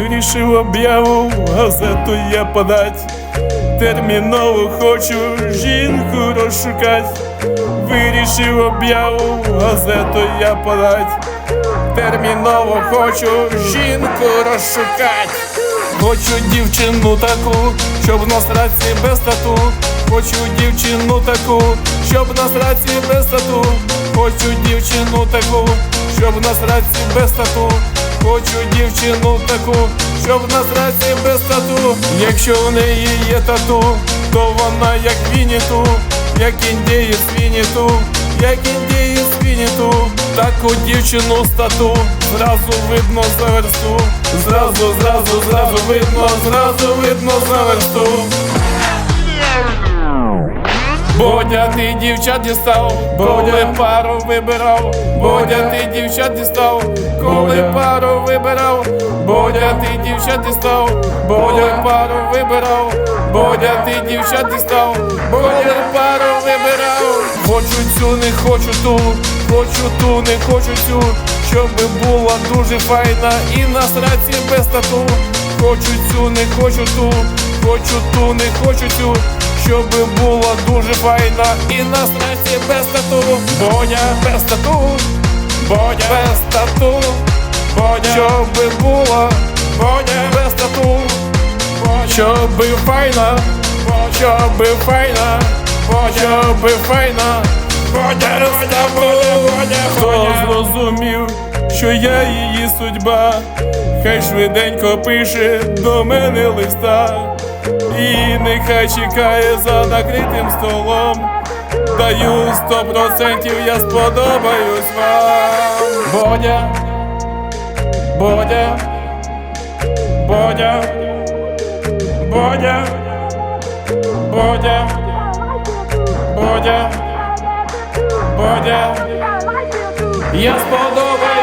Вирішив об'яву газету я подать. Терміново хочу жінку розшукать. Вирішив об'яву газету я подать. Терміново хочу жінку розшукать. Хочу дівчину таку, щоб на сраці без тату. Хочу дівчину таку, щоб на сраці без тату. Хочу дівчину таку, щоб на сраці без тату. Хочу дівчину таку, щоб на сраці без тату. Якщо в неї є тату, то вона як Вініту, як індієць Вініту, як індієць Вініту. Таку дівчину стату, зразу видно за версту. Зразу, зразу, зразу видно, зразу видно за версту. Бодя, ти дівчат дістав, коли пару вибирав, Бодя, ти дівчат дістав, коли пару вибирав, Бодя, ти дівчат дістав, Бодя. пару вибирав, Бодя, ти дівчат дістав, коли пару вибирав. Хочу цю, не хочу ту, хочу ту, не хочу цю, щоб була дуже файна і на сраці без тату. Хочу цю, не хочу ту, хочу ту, не хочу цю. Щоб була дуже файна і на сраці без тату. Боня без тату, Боня без тату, Боня. Щоб була Боня без тату, Щоб файна, щоб файна, щоб файна. Боня без тату, Хто зрозумів, що я її судьба? Хай швиденько пише до мене листа і нехай чекає за накритим столом. Даю сто процентів, я сподобаюсь вам. Бодя, Бодя, Бодя, Бодя, Бодя, Бодя, Бодя, я сподобаюсь.